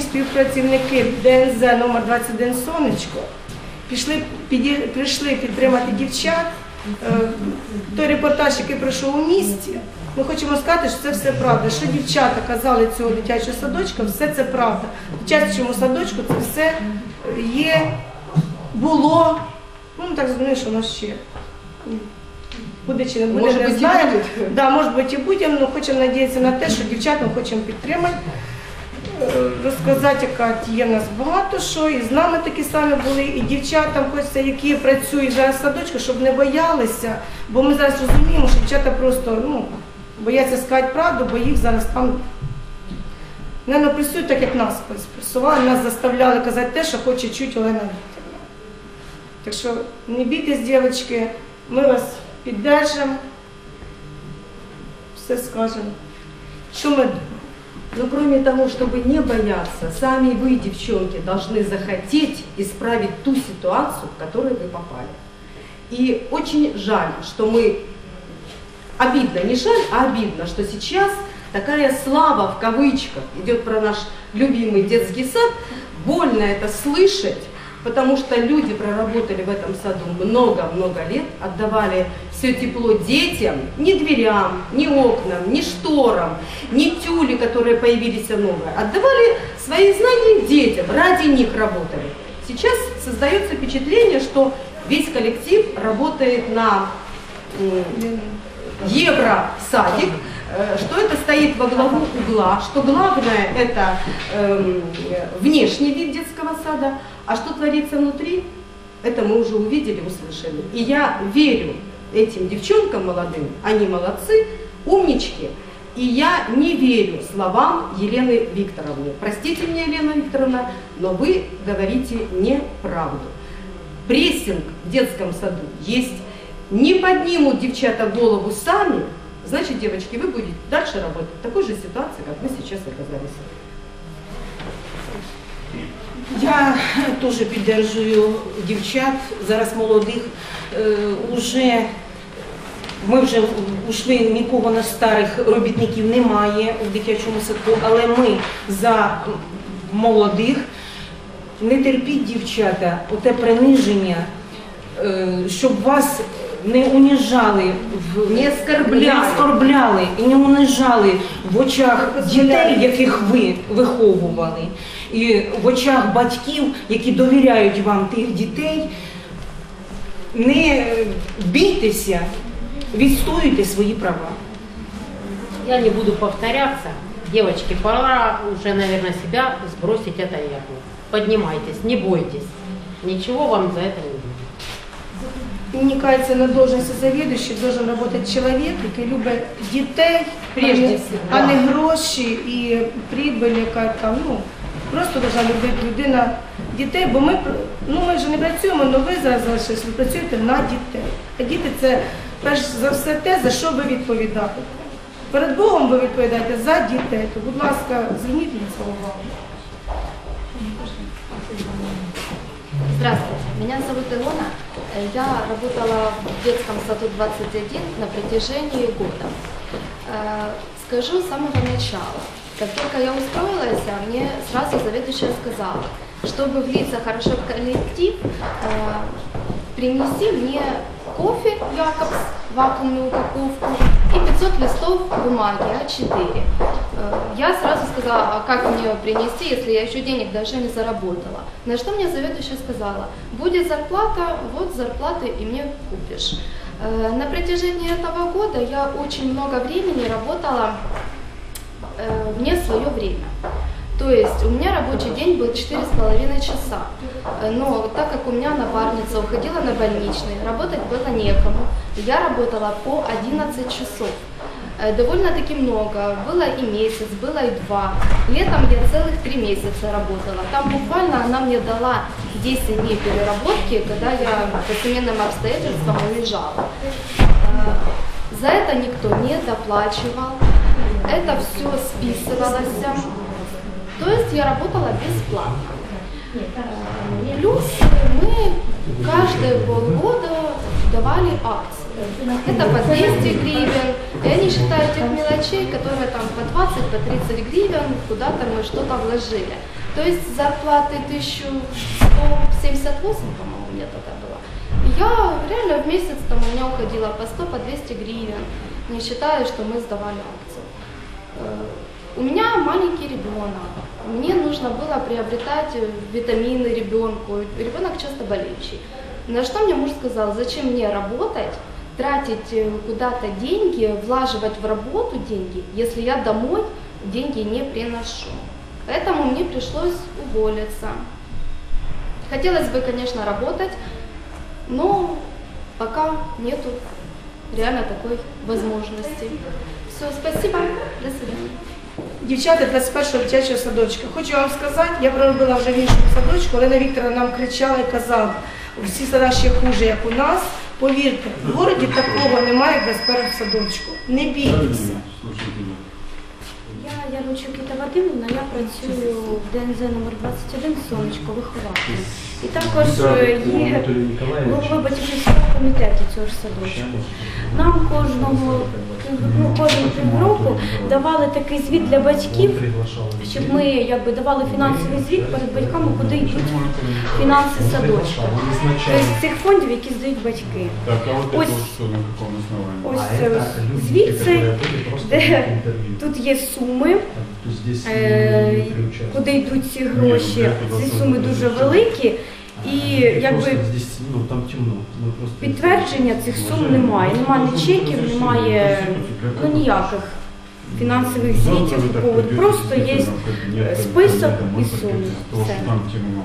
співпрацівники ДНЗ номер 21 Сонечко пішли, піді, прийшли підтримати дівчат. Е, Той репортаж, який пройшов у місті, ми хочемо сказати, що це все правда. Що дівчата казали цього дитячого садочка, все це правда. В дитячому садочку це все є, було. Ну, так зрозуміли, що нас ще буде чи не буде, Може не знаємо. Да, може бути і будемо, але хочемо надіятися на те, що дівчат ми хочемо підтримати. Розказати, яка є нас багато що, і з нами такі самі були, і дівчатам хочеться, які працюють зараз в садочку, щоб не боялися, бо ми зараз розуміємо, що дівчата просто ну, бояться сказати правду, бо їх зараз там не напресують, так як нас пресували, нас заставляли казати те, що хоче чути Олена Вікторівна. Так що не бійтесь, дівчатки, ми вас піддержимо, все скажемо. Що ми думаємо? Но кроме того, чтобы не бояться, сами вы, девчонки, должны захотеть исправить ту ситуацию, в которую вы попали. И очень жаль, что мы, обидно, не жаль, а обидно, что сейчас такая слава в кавычках идет про наш любимый детский сад. Больно это слышать, потому что люди проработали в этом саду много-много лет, отдавали все тепло детям, ни дверям, ни окнам, ни шторам, ни тюли, которые появились новые. Отдавали свои знания детям, ради них работали. Сейчас создается впечатление, что весь коллектив работает на евросадик, что это стоит во главу угла, что главное это эм, внешний вид детского сада, а что творится внутри, это мы уже увидели, услышали. И я верю этим девчонкам молодым, они молодцы, умнички, и я не верю словам Елены Викторовны. Простите меня, Елена Викторовна, но вы говорите неправду. Прессинг в детском саду есть. Не поднимут девчата голову сами, значит, девочки, вы будете дальше работать в такой же ситуации, как мы сейчас оказались. Я теж підтримую дівчат, зараз молодих. Е, уже, ми вже ушли, нікого на старих робітників немає в дитячому садку, але ми за молодих. Не терпіть, дівчата, оте приниження, е, щоб вас не уніжали, в- Не оскорбляли. не оскорбляли і не унижали в очах дітей, яких ви виховували, і в очах батьків, які довіряють вам тих дітей. Не бійтеся, відстоюйте свої права. Я не буду повторяться. Девочки, пора уже, наверное, себя сбросить это ябло. Поднимайтесь, не бойтесь. Ничего вам за это не Мені кажется, на должності завідуючий должен работать чоловік, який любить дітей, Прежде а не- всего, а не гроші і прибыль, яка там, ну, просто должна любити людина дітей, бо ми, пр- ну, ми вже не працюємо, але ви зараз залишились, ви працюєте на дітей. А діти це перш за все те, за що ви відповідаєте. Перед Богом ви відповідаєте за дітей, то, будь ласка, зверніть на це увагу. Здравствуйте, меня зовут Илона. Э, Я работала в детском саду 21 на протяжении года. Э, Скажу с самого начала. Как только я устроилась, а мне сразу заведующая сказала, чтобы влиться хорошо в коллектив, э, принеси мне кофе Якобс, вакуумную упаковку и 500 листов бумаги А4. Э, Я сразу сказала, а как мне принести, если я еще денег даже не заработала. На что мне заведующая сказала, будет зарплата, вот зарплаты и мне купишь. Э, На протяжении этого года я очень много времени работала э, вне свое время. То есть у меня рабочий день был 4,5 часа. Но так как у меня напарница уходила на больничный, работать было некому, я работала по 11 часов. Э, Довольно-таки много. Было и месяц, было и два. Летом я целых три месяца работала. Там буквально она мне дала 10 дней переработки, когда я по семейным обстоятельствам уезжала. Э, За это никто не доплачивал. Это все списывалось. То есть я работала бесплатно. Э, Плюс мы каждые полгода давали акции. Это по 200 гривен. Я не считаю тех мелочей, которые там по 20, по 30 гривен, куда-то мы что-то вложили. То есть зарплаты 1178, по-моему, мне тогда было. И я реально в месяц там у меня уходило по 100, по 200 гривен, не считая, что мы сдавали акцию. Э, У меня маленький ребенок. Мне нужно было приобретать э, витамины ребенку. Ребенок часто болеющий. На что мне муж сказал, зачем мне работать, тратить э, куда-то деньги, влаживать в работу деньги, если я домой деньги не приношу. Поэтому мне пришлось уволиться. Хотелось бы, конечно, работать, но пока нету реально такой возможности. Все, спасибо, до свидания. Дівчата 21-го дитячого садочка. Хочу вам сказати, я проробила вже в іншому садочку, Олена Вікторовна нам кричала і казала, всі сада ще хуже, як у нас. Повірте, в городі такого немає, як 21 садочку. Не бійтеся. Я Ярмочук Іта Вадимівна, я працюю в ДНЗ номер 21 сонечко вихователем. І також е, є голова батьківського комітету цього ж садочку. Нам кожного ну, кожен півроку давали такий звіт для батьків, щоб ми якби давали фінансовий звіт перед батьками, куди йдуть фінанси садочка. Тобто з цих фондів, які здають батьки. Так, а вот Ось- это вот что, на каком основании? Ось це ось звіт, це, де тут є суми. Е, куди йдуть ці гроші. Ці суми дуже великі, і якби ну, там темно. Мы просто... підтвердження цих сум немає. Немає ні чеків, немає ну, ніяких фінансових звітів. Просто є список і суми. Все. Там темно.